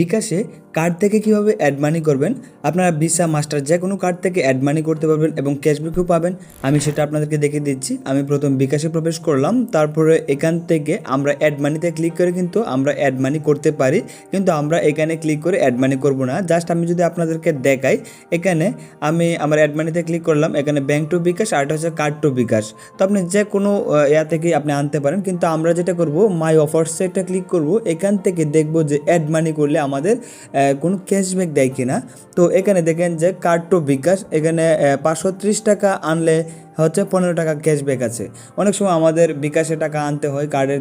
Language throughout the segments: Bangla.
বিকাশে কার্ড থেকে কীভাবে অ্যাড মানি করবেন? আপনারা ভিসা মাস্টার যে কোনো কার্ড থেকে অ্যাড মানি করতে পারবেন এবং ক্যাশব্যাকও পাবেন। আমি সেটা আপনাদেরকে দেখিয়ে দিচ্ছি। আমি প্রথম বিকাশে প্রবেশ করলাম। তারপরে এখান থেকে আমরা অ্যাড মানিতে ক্লিক করে কিন্তু আমরা অ্যাড মানি করতে পারি। কিন্তু আমরা এখানে ক্লিক করে অ্যাড মানি করব না। জাস্ট আমি যদি আপনাদেরকে দেখাই, এখানে আমি আমার অ্যাড মানিতে ক্লিক করলাম। এখানে ব্যাংক টু বিকাশ আর এটা হচ্ছে কার্ড টু বিকাশ। তো আপনি যে কোনো ইয়া থেকে আপনি আনতে পারেন। কিন্তু আমরা যেটা করব মাই অফার্সে একটা ক্লিক করব। এখান থেকে দেখব যে অ্যাড মানি করলে আমাদের কোনো ক্যাশব্যাক দেয় কিনা। তো এখানে দেখেন যে কার্ড টু বিকাশ এখানে পাঁচশো ত্রিশ টাকা আনলে হচ্ছে পনেরো টাকা ক্যাশব্যাক আছে। অনেক সময় আমাদের বিকাশে টাকা আনতে হয় কার্ডের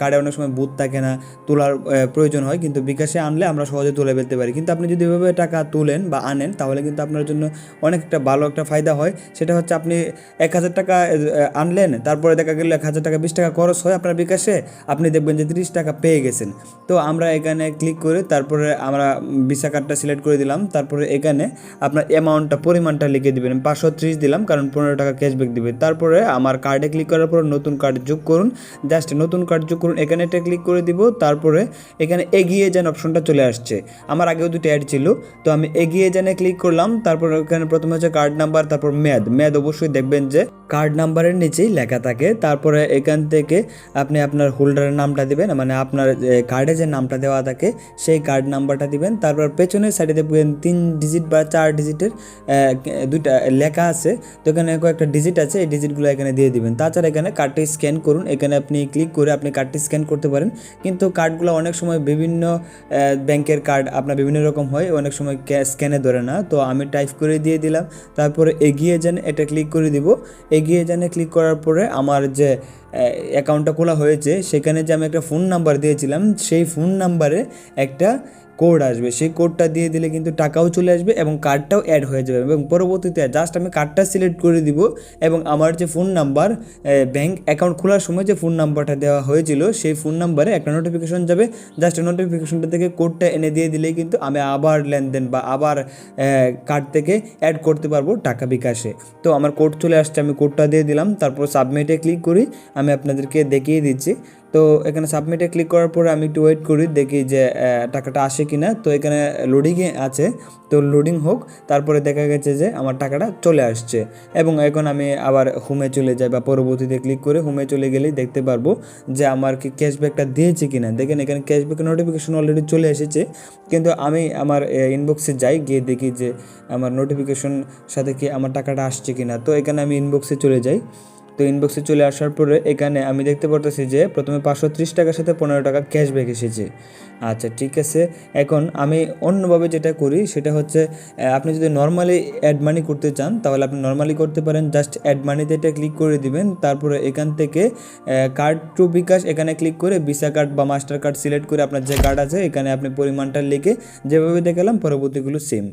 কার্ডে অনেক সময় বুথ থাকে না, তোলার প্রয়োজন হয়, কিন্তু বিকাশে আনলে আমরা সহজে তুলে ফেলতে পারি। কিন্তু আপনি যদি এভাবে টাকা তুলেন বা আনেন, তাহলে কিন্তু আপনার জন্য অনেকটা ভালো একটা ফায়দা হয়। সেটা হচ্ছে আপনি এক হাজার টাকা আনলেন, তারপরে দেখা গেল এক হাজার টাকা, বিশ টাকা খরচ হয় আপনার বিকাশে, আপনি দেখবেন যে তিরিশ টাকা পেয়ে গেছেন। তো আমরা এখানে ক্লিক করে তারপরে আমরা ভিসা কার্ডটা সিলেক্ট করে দিলাম। তারপরে এখানে আপনার অ্যামাউন্টটা পরিমাণটা লিখে দিবেন। পাঁচশো ত্রিশ দিলাম, কারণ পনেরো টাকা ক্যাশব্যাক দিবে। তারপরে আমার কার্ডে ক্লিক করার পর নতুন কার্ড যোগ করুন। জাস্ট নতুন কার্ড যোগ করুন, এখানে একটা ক্লিক করে দিব। তারপরে এখানে এগিয়ে যান অপশনটা চলে আসছে। আমার আগেও দুটো অ্যাড ছিল, তো আমি এগিয়ে জানে ক্লিক করলাম। তারপর এখানে প্রথমে হচ্ছে কার্ড নাম্বার তারপর মেয়াদ। মেয়াদ অবশ্যই দেখবেন যে কার্ড নাম্বারের নিচেই লেখা থাকে। তারপরে এখান থেকে আপনি আপনার হোল্ডারের নামটা দিবেন মানে আপনার কার্ডে যে নামটা দেওয়া থাকে, সেই কার্ড নাম্বারটা দিবেন। তারপর পেছনের সাইডে দেখবেন তিন ডিজিট বা চার ডিজিটের দুইটা লেখা আছে। তো এখানে কয়েকটা ডিজিট আছে, এই ডিজিটগুলো এখানে দিয়ে দিবেন। তাছাড়া এখানে কার্ডটি স্ক্যান করুন। এখানে আপনি ক্লিক করে আপনি কার্ডটি স্ক্যান করতে পারেন। কিন্তু কার্ডগুলো অনেক সময় বিভিন্ন ব্যাংকের কার্ড আপনার বিভিন্ন রকম হয়, অনেক সময় স্ক্যানে ধরে না। তো আমি টাইপ করে দিয়ে দিলাম। তারপরে এগিয়ে যান, এটা ক্লিক করে দিব। এগিয়ে জানে ক্লিক করার পরে আমার যে অ্যাকাউন্টটা খোলা হয়েছে, সেখানে যে আমি একটা ফোন নাম্বার দিয়েছিলাম, সেই ফোন নাম্বারে একটা কোড আসবে। সেই কোডটা দিয়ে দিলে কিন্তু টাকাও চলে আসবে এবং কার্ডটাও অ্যাড হয়ে যাবে এবং পরবর্তীতে জাস্ট আমি কার্ডটা সিলেক্ট করে দিব এবং আমার যে ফোন নাম্বার ব্যাংক অ্যাকাউন্ট খোলার সময় যে ফোন নাম্বারটা দেওয়া হয়েছিল, সেই ফোন নাম্বারে একটা নোটিফিকেশন যাবে। জাস্ট নোটিফিকেশনটা থেকে কোডটা এনে দিয়ে দিলেই কিন্তু আমি আবার লেনদেন বা আবার কার্ড থেকে অ্যাড করতে পারব টাকা বিকাশে। তো আমার কোড চলে আসছে, আমি কোডটা দিয়ে দিলাম। তারপর সাবমিটে ক্লিক করি, আমি আপনাদেরকে দেখিয়ে দিচ্ছি। তো এখানে সাবমিটে ক্লিক করার পরে আমি একটু ওয়েট করি, দেখি যে টাকাটা আসে কি না তো এখানে লোডিংয়ে আছে। তো লোডিং হোক, তারপরে দেখা গেছে যে আমার টাকাটা চলে আসছে। এবং এখন আমি আবার হোমে চলে যাই বা পরবর্তীতে ক্লিক করে হোমে চলে গেলেই দেখতে পারব যে আমার কি ক্যাশব্যাকটা দিয়েছে কি না দেখেন এখানে ক্যাশব্যাকের নোটিফিকেশন অলরেডি চলে এসেছে। কিন্তু আমি আমার ইনবক্সে যাই, গিয়ে দেখি যে আমার নোটিফিকেশন সাথে কি আমার টাকাটা আসছে কি না তো এখানে আমি ইনবক্সে চলে যাই। তো ইনবক্সে চলে আসার পরে এখানে আমি দেখতে পারতেছি যে প্রথমে পাঁচশো ত্রিশ টাকার সাথে পনেরো টাকা ক্যাশব্যাক এসেছে। আচ্ছা ঠিক আছে। এখন আমি অন্যভাবে যেটা করি, সেটা হচ্ছে আপনি যদি নর্মালি অ্যাড মানি করতে চান, তাহলে আপনি নর্মালি করতে পারেন জাস্ট অ্যাড মানিতে এটা ক্লিক করে দিবেন। তারপরে এখান থেকে কার্ড টু বিকাশ এখানে ক্লিক করে ভিসা কার্ড বা মাস্টার কার্ড সিলেক্ট করে আপনার যে কার্ড আছে, এখানে আপনি পরিমাণটা লিখে যেভাবে দেখালাম, পরবর্তীগুলো সেম